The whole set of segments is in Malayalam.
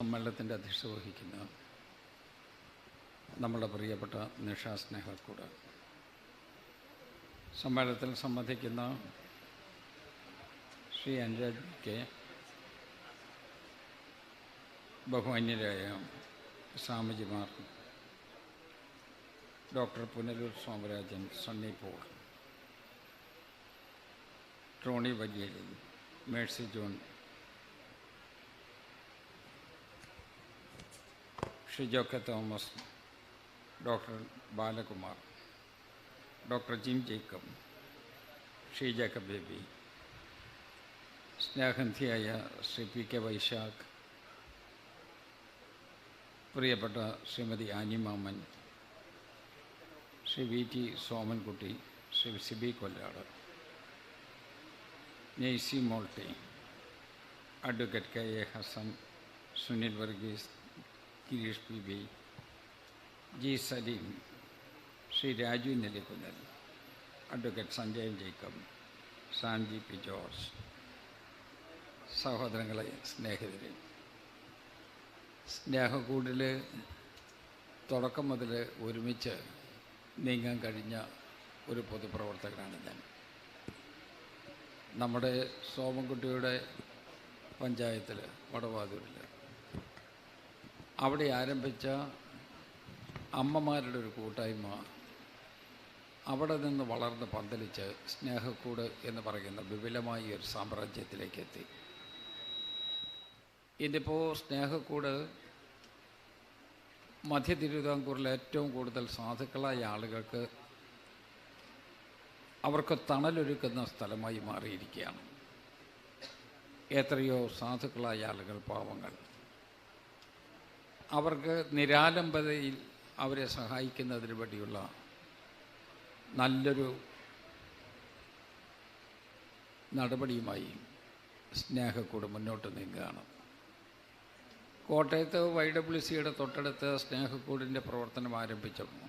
സമ്മേളനത്തിന്റെ അധ്യക്ഷത വഹിക്കുന്ന നമ്മുടെ പ്രിയപ്പെട്ട നിഷ സ്നേഹക്കൂട്. സമ്മേളനത്തിൽ സംബന്ധിക്കുന്ന ശ്രീ അനുരാജ് കെ. ബഹുമാന്യരായ സ്വാമിജിമാർ doctor Punalur Swamirajan Sunny Paul Tony Valyeli Mercy John Shijo K Thomas doctor Balakumar doctor Jim Jacob Shee Jacob Baby സ്നേഹന്ധിയായ Shri P K Vaishakh പ്രിയപ്പെട്ട Shrimati Annie Maman Shri V T Somankutty Shri Siby Kollad Naisy Molty advocate K A Hassan Sunil Varghese Girish P B G Saleem Shri Raju Nellikunnel advocate Sanjayan Jacob Sanji P George സഹോദരങ്ങളെ സ്നേഹിതരെ. സ്നേഹക്കൂടിൽ തുടക്കം മുതൽ ഒരുമിച്ച് നീങ്ങാൻ കഴിഞ്ഞ ഒരു പൊതുപ്രവർത്തകനാണ് ഞാൻ. നമ്മുടെ സോമൻകുട്ടിയുടെ പഞ്ചായത്തിൽ വടവാതൂരിൽ അവിടെ ആരംഭിച്ച അമ്മമാരുടെ ഒരു കൂട്ടായ്മ അവിടെ നിന്ന് വളർന്ന് പന്തലിച്ച് സ്നേഹക്കൂട് എന്ന് പറയുന്ന വിപുലമായ ഒരു സാമ്രാജ്യത്തിലേക്ക് എത്തി. ഇതിപ്പോൾ സ്നേഹക്കൂട് മധ്യ തിരുവിതാംകൂറിലെ ഏറ്റവും കൂടുതൽ സാധുക്കളായ ആളുകൾക്ക് അവർക്ക് തണലൊരുക്കുന്ന സ്ഥലമായി മാറിയിരിക്കുകയാണ്. എത്രയോ സാധുക്കളായ ആളുകൾ പാവങ്ങൾ. അവർക്ക് നിരാലംബതയിൽ അവരെ സഹായിക്കുന്നതിന് വേണ്ടിയുള്ള നല്ലൊരു നടപടിയുമായി സ്നേഹക്കൂട് മുന്നോട്ട് നീങ്ങുകയാണ്. കോട്ടയത്ത് വൈ ഡബ്ല്യു സിയുടെ തൊട്ടടുത്ത് സ്നേഹക്കൂടിന്റെ പ്രവർത്തനം ആരംഭിച്ചപ്പോൾ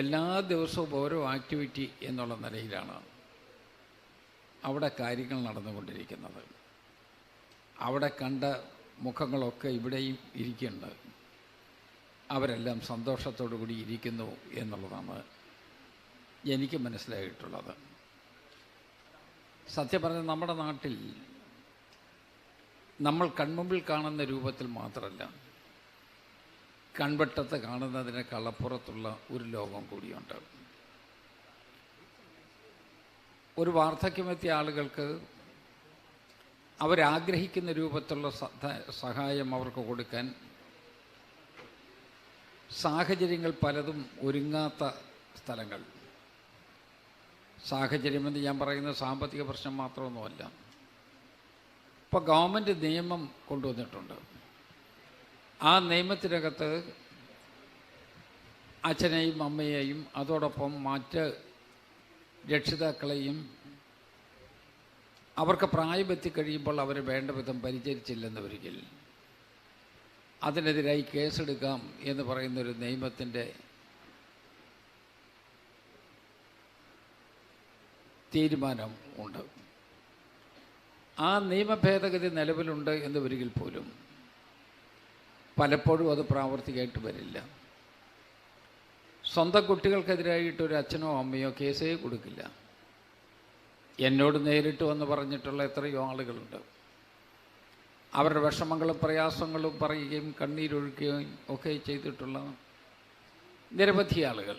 എല്ലാ ദിവസവും ഓരോ ആക്ടിവിറ്റി എന്നുള്ള നിലയിലാണ് അവിടെ കാര്യങ്ങൾ നടന്നുകൊണ്ടിരിക്കുന്നത്. അവിടെ കണ്ട മുഖങ്ങളൊക്കെ ഇവിടെയും ഇരിക്കുന്നുണ്ട്. അവരെല്ലാം സന്തോഷത്തോടു കൂടി ഇരിക്കുന്നു എന്നുള്ളതാണ് എനിക്ക് മനസ്സിലായിട്ടുള്ളത്. സത്യം പറഞ്ഞാൽ നമ്മുടെ നാട്ടിൽ നമ്മൾ കൺമുമ്പിൽ കാണുന്ന രൂപത്തിൽ മാത്രമല്ല കൺവെട്ടത്ത് കാണുന്നതിന് കളപ്പുറത്തുള്ള ഒരു ലോകം കൂടിയുണ്ട്. ഒരു വാർദ്ധക്യമെത്തിയ ആളുകൾക്ക് അവരാഗ്രഹിക്കുന്ന രൂപത്തിലുള്ള സഹ- സഹായം അവർക്ക് കൊടുക്കാൻ സാഹചര്യങ്ങൾ പലതും ഒരുങ്ങാത്ത സ്ഥലങ്ങൾ. സാഹചര്യമെന്ന് ഞാൻ പറയുന്നത് സാമ്പത്തിക പ്രശ്നം മാത്രമൊന്നുമല്ല. ഇപ്പോൾ ഗവൺമെന്റ് നിയമം കൊണ്ടുവന്നിട്ടുണ്ട്. ആ നിയമത്തിനകത്ത് അച്ഛനെയും അമ്മയെയും അതോടൊപ്പം മറ്റ് രക്ഷിതാക്കളെയും അവർക്ക് പ്രായമെത്തി കഴിയുമ്പോൾ അവരെ വേണ്ട വിധം പരിചരിച്ചില്ലെന്ന് ഒരിക്കൽ. അതിനെതിരായി കേസെടുക്കാം എന്ന് പറയുന്നൊരു നിയമത്തിന്റെ തീരുമാനം ഉണ്ട്. ആ നിയമ ഭേദഗതി നിലവിലുണ്ട് എന്ന് വരികിൽ പോലും പലപ്പോഴും അത് പ്രാവർത്തികമായിട്ട് വരില്ല. സ്വന്തം കുട്ടികൾക്കെതിരായിട്ടൊരു അച്ഛനോ അമ്മയോ കേസേ കൊടുക്കില്ല. എന്നോട് നേരിട്ട് വന്ന് പറഞ്ഞിട്ടുള്ള എത്രയോ ആളുകളുണ്ട്. അവരുടെ വിഷമങ്ങളും പ്രയാസങ്ങളും പറയുകയും കണ്ണീരൊഴുക്കുകയും ഒക്കെ ചെയ്തിട്ടുള്ള നിരവധി ആളുകൾ.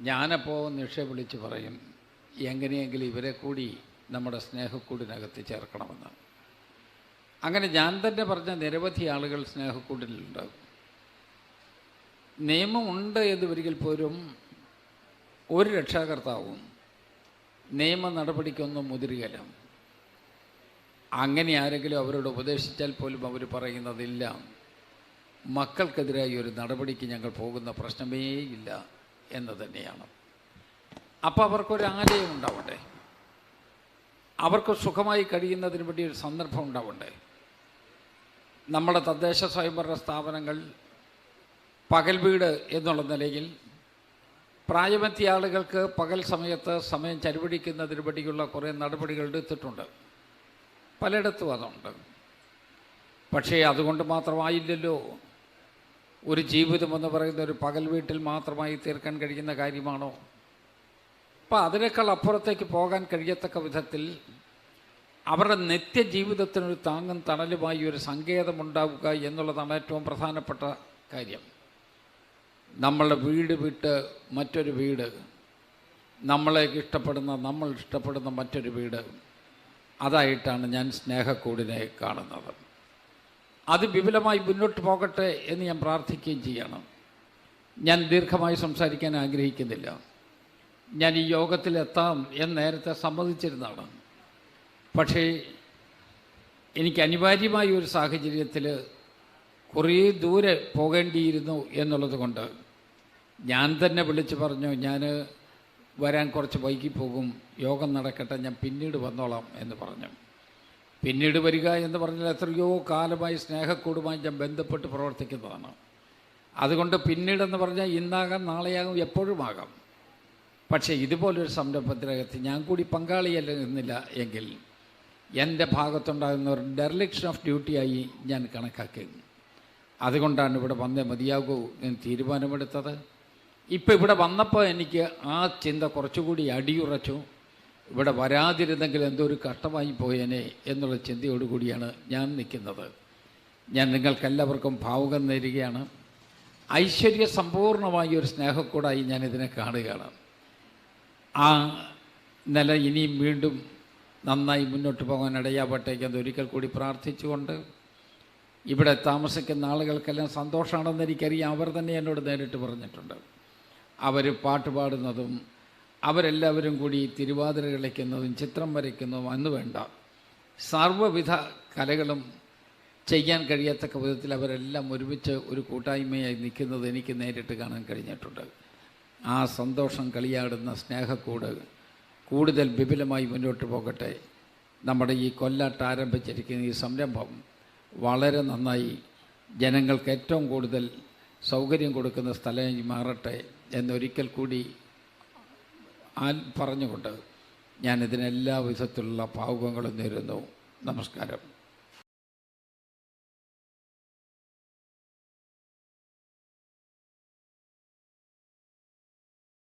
ഞാനപ്പോൾ നിഷ വിളിച്ച് പറയും എങ്ങനെയെങ്കിലും ഇവരെ കൂടി നമ്മുടെ സ്നേഹക്കൂടിനകത്ത് ചേർക്കണമെന്ന്. അങ്ങനെ ഞാൻ തന്നെ പറഞ്ഞ നിരവധി ആളുകൾ സ്നേഹക്കൂടിലുണ്ട്. നിയമമുണ്ട് എന്ന് വരികിൽ പോലും ഒരു രക്ഷാകർത്താവും നിയമ നടപടിക്കൊന്നും മുതിരുകയില്ല. അങ്ങനെ ആരെങ്കിലും അവരോട് ഉപദേശിച്ചാൽ പോലും അവർ പറയുന്നതില്ല. മക്കൾക്കെതിരായി ഒരു നടപടിക്ക് ഞങ്ങൾ പോകുന്ന പ്രശ്നമേ ഇല്ല എന്ന് തന്നെയാണ്. അപ്പോൾ അവർക്കൊരു ആലയം ഉണ്ടാവട്ടെ. അവർക്ക് സുഖമായി കഴിയുന്നതിന് വേണ്ടി ഒരു സന്ദർഭം ഉണ്ടാവണ്ടേ നമ്മുടെ തദ്ദേശ സ്വയംഭരണ സ്ഥാപനങ്ങൾ പകൽ വീട് എന്നുള്ള നിലയിൽ പ്രായമെത്തിയ ആളുകൾക്ക് പകൽ സമയത്ത് സമയം ചരുവടിക്കുന്നതിന് വേണ്ടിയുള്ള കുറേ നടപടികൾ എടുത്തിട്ടുണ്ട്. പലയിടത്തും അതുണ്ട്. പക്ഷേ അതുകൊണ്ട് മാത്രമായില്ലല്ലോ. ഒരു ജീവിതം എന്ന് പറയുന്ന ഒരു പകൽ വീട്ടിൽ മാത്രമായി തീർക്കാൻ കഴിയുന്ന കാര്യമാണോ? അപ്പോൾ അതിനേക്കാൾ അപ്പുറത്തേക്ക് പോകാൻ കഴിയത്തക്ക വിധത്തിൽ അവരുടെ നിത്യജീവിതത്തിനൊരു താങ്ങും തണലുമായി ഒരു സങ്കേതമുണ്ടാവുക എന്നുള്ളതാണ് ഏറ്റവും പ്രധാനപ്പെട്ട കാര്യം. നമ്മളുടെ വീട് വിട്ട് മറ്റൊരു വീട് നമ്മളെ ഇഷ്ടപ്പെടുന്ന നമ്മൾ ഇഷ്ടപ്പെടുന്ന മറ്റൊരു വീട് അതായിട്ടാണ് ഞാൻ സ്നേഹക്കൂടിനെ കാണുന്നത്. അത് വിപുലമായി മുന്നോട്ട് പോകട്ടെ എന്ന് ഞാൻ പ്രാർത്ഥിക്കുകയും ചെയ്യണം. ഞാൻ ദീർഘമായി സംസാരിക്കാൻ ആഗ്രഹിക്കുന്നില്ല. ഞാൻ ഈ യോഗത്തിലെത്താം എന്ന് നേരത്തെ സമ്മതിച്ചിരുന്നതാണ്. പക്ഷേ എനിക്ക് അനിവാര്യമായ ഒരു സാഹചര്യത്തിൽ കുറേ ദൂരെ പോകേണ്ടിയിരുന്നു എന്നുള്ളത് കൊണ്ട് ഞാൻ തന്നെ വിളിച്ച് പറഞ്ഞു ഞാൻ വരാൻ കുറച്ച് വൈകി പോകും യോഗം നടക്കട്ടെ ഞാൻ പിന്നീട് വന്നോളാം എന്ന് പറഞ്ഞു. പിന്നീട് വരിക എന്ന് പറഞ്ഞാൽ എത്രയോ കാലമായി സ്നേഹക്കൂടുമായി ഞാൻ ബന്ധപ്പെട്ട് പ്രവർത്തിക്കുന്നതാണ്. അതുകൊണ്ട് പിന്നീടെന്ന് പറഞ്ഞാൽ ഇന്നാകാം നാളെയാകും എപ്പോഴുമാകാം. പക്ഷേ ഇതുപോലൊരു സംരംഭത്തിനകത്ത് ഞാൻ കൂടി പങ്കാളിയല്ല എന്നില്ല എങ്കിൽ എന്റെ ഭാഗത്തുണ്ടാകുന്ന ഒരു ഡെർലിക്ഷൻ ഓഫ് ഡ്യൂട്ടിയായി ഞാൻ കണക്കാക്കി. അതുകൊണ്ടാണ് ഇവിടെ വന്നേ മതിയാകൂ ഞാൻ തീരുമാനമെടുത്തത്. ഇപ്പോൾ ഇവിടെ വന്നപ്പോൾ എനിക്ക് ആ ചിന്ത കുറച്ചുകൂടി അടിയുറച്ചു. ഇവിടെ വരാതിരുന്നെങ്കിൽ എന്തോ ഒരു കഷ്ടമായി പോയേനെ എന്നുള്ള ചിന്തയോടുകൂടിയാണ് ഞാൻ നിൽക്കുന്നത്. ഞാൻ നിങ്ങൾക്കെല്ലാവർക്കും ഭാവുകം നേരുകയാണ്. ഐശ്വര്യ സമ്പൂർണമായ ഒരു സ്നേഹക്കൂടായി ഞാൻ ഇതിനെ കാണുകയാണ്. ആ നില ഇനിയും വീണ്ടും നന്നായി മുന്നോട്ട് പോകാൻ ഇടയാവട്ടേക്ക് എന്ന് ഒരിക്കൽ കൂടി പ്രാർത്ഥിച്ചുകൊണ്ട് ഇവിടെ താമസിക്കുന്ന ആളുകൾക്കെല്ലാം സന്തോഷമാണെന്ന് എനിക്കറിയാം. അവർ തന്നെ എന്നോട് നേരിട്ട് പറഞ്ഞിട്ടുണ്ട്. അവർ പാട്ട് പാടുന്നതും അവരെല്ലാവരും കൂടി തിരുവാതിര കളിക്കുന്നതും ചിത്രം വരയ്ക്കുന്നതും അന്ന് വേണ്ട. സർവവിധ കലകളും ചെയ്യാൻ കഴിയത്തക്ക വിധത്തിൽ അവരെല്ലാം ഒരുമിച്ച് ഒരു കൂട്ടായ്മയായി നിൽക്കുന്നത് എനിക്ക് നേരിട്ട് കാണാൻ കഴിഞ്ഞിട്ടുണ്ട്. ആ സന്തോഷം കളിയാടുന്ന സ്നേഹക്കൂട് കൂടുതൽ വിപുലമായി മുന്നോട്ട് പോകട്ടെ. നമ്മുടെ ഈ കൊല്ലാട്ട് ആരംഭിച്ചിരിക്കുന്ന ഈ സംരംഭം വളരെ നന്നായി ജനങ്ങൾക്ക് ഏറ്റവും കൂടുതൽ സൗകര്യം കൊടുക്കുന്ന സ്ഥലമായി മാറട്ടെ എന്നൊരിക്കൽ കൂടി ആ പറഞ്ഞുകൊണ്ട് ഞാനിതിനെല്ലാ വിധത്തിലുള്ള ഭാവുകങ്ങളും നേരുന്നു. നമസ്കാരം.